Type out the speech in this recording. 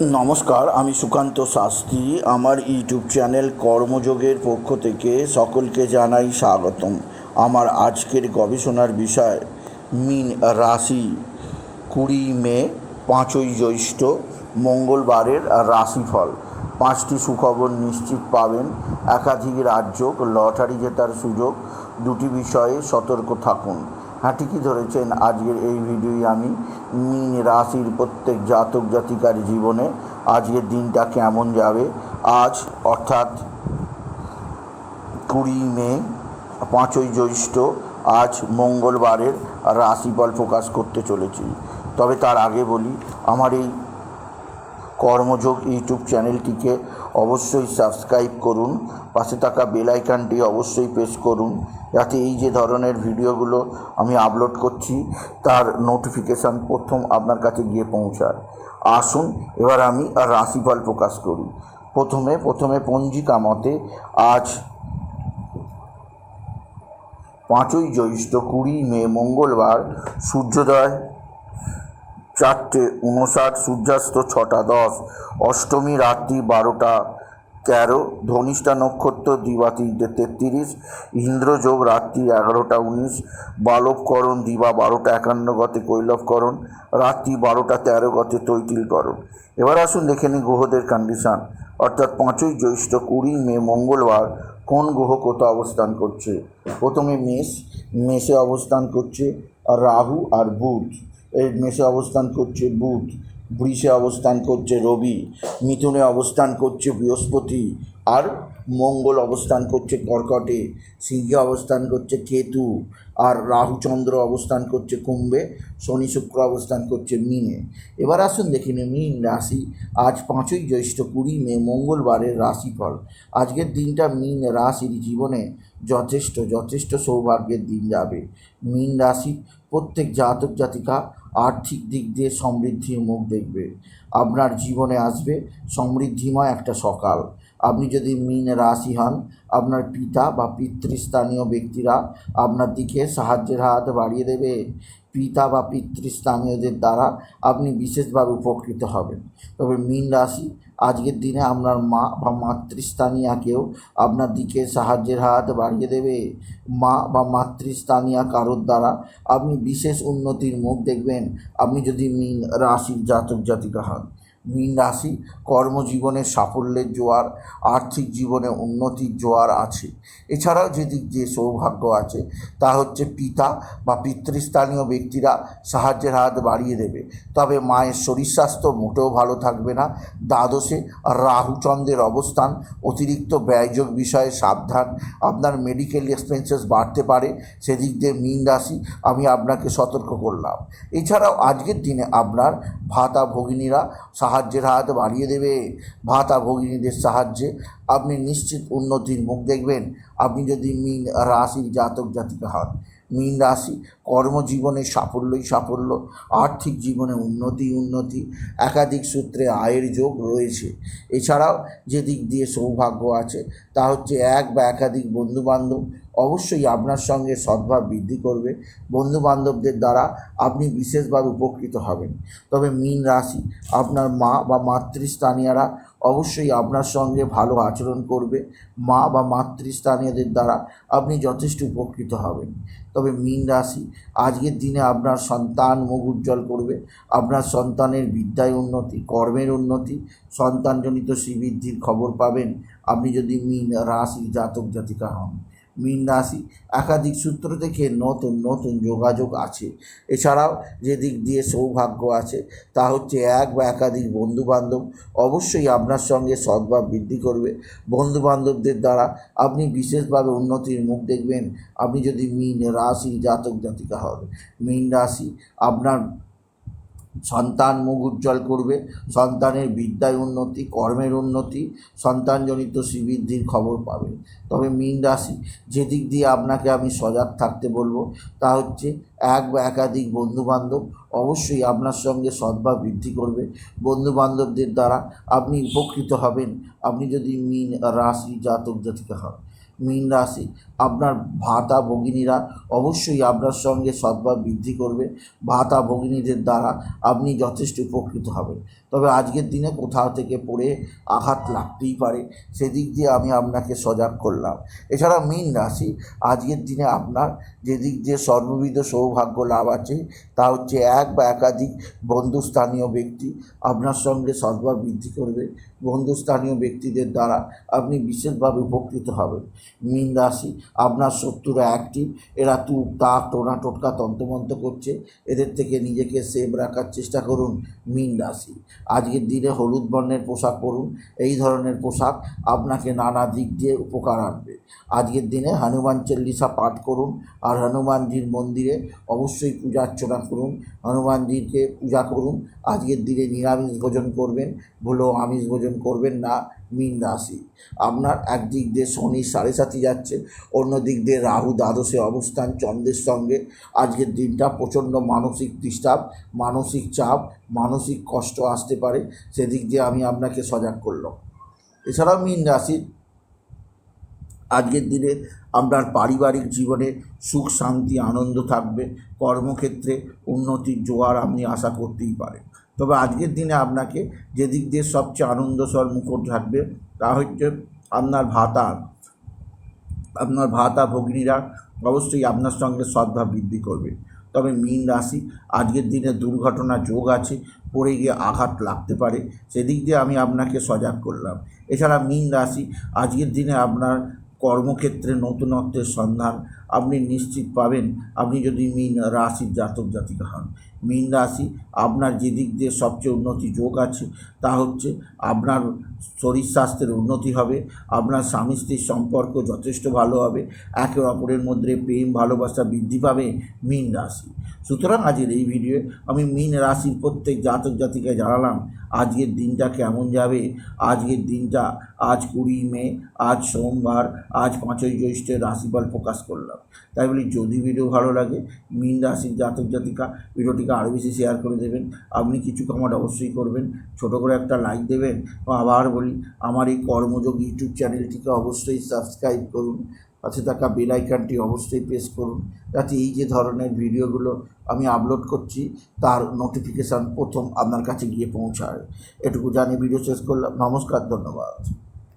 নমস্কার, আমি সুকান্ত শাস্ত্রী। আমার ইউটিউব চ্যানেল কর্মযোগের পক্ষ থেকে সকলকে জানাই স্বাগতম। আমার আজকের গবেষণার বিষয়, মিন রাশি। কুড়ি মে, পাঁচই জ্যৈষ্ঠ, মঙ্গলবারের রাশিফল। পাঁচটি সুখবর নিশ্চিত পাবেন। একাধিক রাজ্য লটারি জেতার সুযোগ। দুটি বিষয়ে সতর্ক থাকুন। ঠিকই ধরেছেন? আজকের এই ভিডিওই আমি মিন রাশির প্রত্যেক জাতক জাতিকার জীবনে আজকের দিনটা কেমন যাবে? আজ অর্থাৎ কুড়ি মে, পাঁচই জ্যৈষ্ঠ, আজ মঙ্গলবারের রাশিফল প্রকাশ করতে চলেছি। তবে তার আগে বলি, আমার এই কর্মযোগ ইউটিউব চ্যানেলটিকে অবশ্যই সাবস্ক্রাইব করুন, পাশে থাকা বেল আইকনটি অবশ্যই প্রেস করুন, যাতে এই যে ধরনের ভিডিওগুলো আমি আপলোড করছি, তার নোটিফিকেশান প্রথম আপনার কাছে গিয়ে পৌঁছায়। আসুন, এবার আমি রাশিফল প্রকাশ করি। প্রথমে প্রথমে পঞ্জিকা মতে আজ পাঁচই জ্যৈষ্ঠ কুড়ি মে মঙ্গলবার, সূর্যোদয় চারটে উনষাট সূর্যাস্ত ছটা, দশ। অষ্টমী রাত্রি বারোটা, তেরো। ধনিষ্ঠা নক্ষত্র দিবা তিনটে, তেত্রিশ। ইন্দ্রযোগ রাত্রি এগারোটা, উনিশ। বালবকরণ দিবা বারোটা, একান্ন গতে কৈলবকরণ। রাত্রি বারোটা, তেরো গতে তৈতিলকরণ। এবার আসুন দেখে নিই গ্রহদের কন্ডিশান অর্থাৎ পাঁচই জ্যৈষ্ঠ, কুড়ি মে, মঙ্গলবার কোন গ্রহ কোথাও অবস্থান করছে? প্রথমে মেষ, মেষে অবস্থান করছে রাহু আর বুধ। এর মেষে অবস্থান করছে বুধ বৃষে অবস্থান করছে রবি মিথুনে অবস্থান করছে বৃহস্পতি আর মঙ্গল অবস্থান করছে কর্কটে, সিংহে অবস্থান করছে কেতু আর রাহুচন্দ্র অবস্থান করছে কুম্ভে, শনি শুক্র অবস্থান করছে মিনে। এবার আসুন দেখে নিন মিন রাশি। আজ পাঁচই জ্যৈষ্ঠ কুড়ি মে, মঙ্গলবারের রাশিফল। আজকের দিনটা মিন রাশির জীবনে যথেষ্ট যথেষ্ট সৌভাগ্যের দিন যাবে। মিন রাশি প্রত্যেক জাতক জাতিকা আর্থিক দিক দিয়ে সমৃদ্ধির মুখ দেখবে। আপনার জীবনে আসবে সমৃদ্ধিময় একটা সকাল। আপনি যদি মিন রাশি হন, আপনার পিতা বা পিতৃস্থানীয় ব্যক্তিরা আপনার দিকে সাহায্যের হাত বাড়িয়ে দেবে। পিতা বা পিতৃস্থানীয়দের দ্বারা আপনি বিশেষভাবে উপকৃত হবেন। তবে মিন রাশি, আজকের দিনে আপনার মা বা মাতৃস্থানীয়াকেও আপনার দিকে সাহায্যের হাত বাড়িয়ে দেবে। মা বা মাতৃস্থানীয়া কারোর দ্বারা আপনি বিশেষ উন্নতির মুখ দেখবেন। আপনি যদি মিন রাশির জাতক জাতিকা হন মীন রাশি, কর্মজীবনে সাফল্যের জোয়ার, আর্থিক জীবনে উন্নতির জোয়ার আছে। এছাড়াও যেদিক যে সৌভাগ্য আছে, তা হচ্ছে পিতা বা পিতৃস্থানীয় ব্যক্তিরা সাহায্যের হাত বাড়িয়ে দেবে। তবে মায়ের শরীর স্বাস্থ্য মোটেও ভালো থাকবে না। দ্বাদশে রাহুচন্দ্রের অবস্থান, অতিরিক্ত ব্যয়যোগ বিষয়ে সাবধান। আপনার মেডিকেল এক্সপেন্সেস বাড়তে পারে। সেদিক দিয়ে মীন রাশি, আমি আপনাকে সতর্ক করলাম। এছাড়াও আজকের দিনে আপনার ভাতা ভগিনীরা সাহায্যের হাত বাড়িয়ে দেবে, ভাতা ভগিনীদের সাহায্যে। আপনি নিশ্চিত উন্নতির মুখ দেখবেন, আপনি যদি মিন রাশির জাতক জাতিকা হন। মীন রাশি কর্মজীবনে সাফল্যই সাফল্য, আর্থিক জীবনে উন্নতি উন্নতি, একাধিক সূত্রে আয়ের যোগ রয়েছে। এছাড়াও যে দিক দিয়ে সৌভাগ্য আছে, তা হচ্ছে এক বা একাধিক বন্ধুবান্ধব অবশ্যই আপনার সঙ্গে সদ্ভাব বৃদ্ধি করবে। বন্ধুবান্ধবদের দ্বারা আপনি বিশেষভাবে উপকৃত হবেন। তবে মীন রাশি, আপনার মা বা মাতৃস্থানীয়রা অবশ্যই আপনার সঙ্গে ভালো আচরণ করবে। মা বা মাতৃস্থানীয়দের দ্বারা আপনি যথেষ্ট উপকৃত হবেন। তবে মীন রাশি, আজকের দিনে আপনার সন্তান মুখ উজ্জ্বল করবে। আপনার সন্তানের বিদ্যায় উন্নতি, কর্মের উন্নতি, সন্তানজনিত শ্রীবৃদ্ধির খবর পাবেন। আপনি যদি মীন রাশি জাতক জাতিকা হন। মীন রাশি। একাধিক সূত্র থেকে নতুন নতুন যোগাযোগ আছে। এছাড়াও যে দিক দিয়ে সৌভাগ্য আছে, তা হচ্ছে এক বা একাধিক বন্ধুবান্ধব অবশ্যই আপনার সঙ্গে সদ্ভাব বৃদ্ধি করবে। বন্ধুবান্ধবদের দ্বারা আপনি বিশেষভাবে উন্নতির মুখ দেখবেন। আপনি যদি মীন রাশি জাতক জাতিকা হবে মীন রাশি আপনার সন্তান মুখ উজ্জ্বল করবে, সন্তানের বিদ্যায় উন্নতি, কর্মের উন্নতি, সন্তানজনিত শ্রীবৃদ্ধির খবর পাবে। তবে মীন রাশি, যেদিক দিয়ে আপনাকে আমি সজাগ থাকতে বলব, তা হচ্ছে এক বা একাধিক বন্ধুবান্ধব অবশ্যই আপনার সঙ্গে সদ্ভাব বৃদ্ধি করবে। বন্ধুবান্ধবদের দ্বারা আপনি উপকৃত হবেন। আপনি যদি মীন রাশি জাতক জাতিকা হন। মীন রাশি। আপনার ভাতা ভগিনীরা অবশ্যই আপনার সঙ্গে সদ্ভাব বৃদ্ধি করবে। ভাতা ভগিনীদের দ্বারা আপনি যথেষ্ট উপকৃত হবেন। তবে আজকের দিনে কোথাও থেকে পড়ে আঘাত লাগতেই পারে। সেদিক দিয়ে আমি আপনাকে সজাগ করলাম। এছাড়া মীন রাশি, আজকের দিনে আপনার যেদিক দিয়ে সর্ববিধ সৌভাগ্য লাভ আছে, তা হচ্ছে এক বা একাধিক বন্ধুস্থানীয় ব্যক্তি আপনার সঙ্গে সদ্ভাব বৃদ্ধি করবে। বন্ধুস্থানীয় ব্যক্তিদের দ্বারা আপনি বিশেষভাবে উপকৃত হবেন। মীন রাশি, আপনার শত্রুরা অ্যাক্টিভ এরা তুক তা টোনা, টোটকা, তন্ত্রমন্ত্র করছে। এদের থেকে নিজেকে সেভ রাখার চেষ্টা করুন মীন রাশি। আজকের দিনে হলুদ বর্ণের পোশাক পরুন। এই ধরনের পোশাক আপনাকে নানা দিক দিয়ে উপকার আনবে। আজকের দিনে হনুমান চল্লিশা পাঠ করুন আর হনুমানজির মন্দিরে অবশ্যই পূজা অর্চনা করুন। হনুমানজিকে পূজা করুন। আজকের দিনে নিরামিষ ভোজন করবেন। ভুলো আমিষ ভোজন করবেন না মীন রাশি। আপনার একদিক দিয়ে শনি সাড়ে সাথে যাচ্ছে অন্য দিক দিয়ে রাহু দ্বাদশে অবস্থান, চন্দ্রের সঙ্গে। আজকের দিনটা প্রচণ্ড মানসিক ডিস্টার্ব, মানসিক চাপ, মানসিক কষ্ট আসতে পারে। সেদিক দিয়ে আমি আপনাকে সজাগ করলাম। এছাড়াও মীন রাশির আজকের দিনে আপনার পারিবারিক জীবনে সুখ, শান্তি, আনন্দ থাকবে। কর্মক্ষেত্রে উন্নতির জোয়ার আপনি আশা করতেই পারেন। তবে আজকের দিনে আপনাকে যে দিক দিয়ে সবচেয়ে আনন্দস্বর মুখর থাকবে, তা হচ্ছে আপনার ভাতা। আপনার ভাতা ভগ্নীরা অবশ্যই আপনার সঙ্গে সদ্ভাব বৃদ্ধি করবে। তবে মীন রাশি, আজকের দিনে দুর্ঘটনা যোগ আছে, পড়ে গিয়ে আঘাত লাগতে পারে, সেদিক দিয়ে আমি আপনাকে সজাগ করলাম। এছাড়া মীন রাশি, আজকের দিনে আপনার কর্মক্ষেত্রে নতুনত্বের সন্ধান আপনি নিশ্চিত পাবেন আপনি যদি মীন রাশির জাতক জাতিকা হন। মীন রাশি আপনার যে দিক দিয়ে সবচেয়ে উন্নতি যোগ আছে তা হচ্ছে আপনার শরীর স্বাস্থ্যের উন্নতি হবে, আপনার স্বামী স্ত্রীর সম্পর্ক যথেষ্ট ভালো হবে, একে অপরের মধ্যে প্রেম, ভালোবাসা বৃদ্ধি পাবে মীন রাশি। সুতরাং আজকের এই ভিডিওয়ে আমি মীন রাশির প্রত্যেক জাতক জাতিকে জানালাম, আজকের দিনটা কেমন যাবে, আজকের দিনটা আজ কুড়ি মে, আজ সোমবার, আজ পাঁচই জ্যৈষ্ঠের রাশিফল প্রকাশ করলাম। তাই বলি যদি ভিডিও ভালো লাগে, মীন রাশির জাতক জাতিকা ভিডিওটিকে আরও বেশি শেয়ার করে দেবেন। আপনি কিছু কমেন্ট অবশ্যই করবেন, ছোট করে একটা লাইক দেবেন। আবার বলি, আমার এই কর্মযোগ ইউটিউব চ্যানেলটিকে অবশ্যই সাবস্ক্রাইব করুন। পাশে থাকা বেল আইকনটি অবশ্যই প্রেস করুন। যাতে এই যে ধরনের ভিডিওগুলো আমি আপলোড করছি, তার নোটিফিকেশান প্রথম আপনার কাছে গিয়ে পৌঁছায়। এটুকু জানিয়ে ভিডিও শেষ করলাম। নমস্কার, ধন্যবাদ।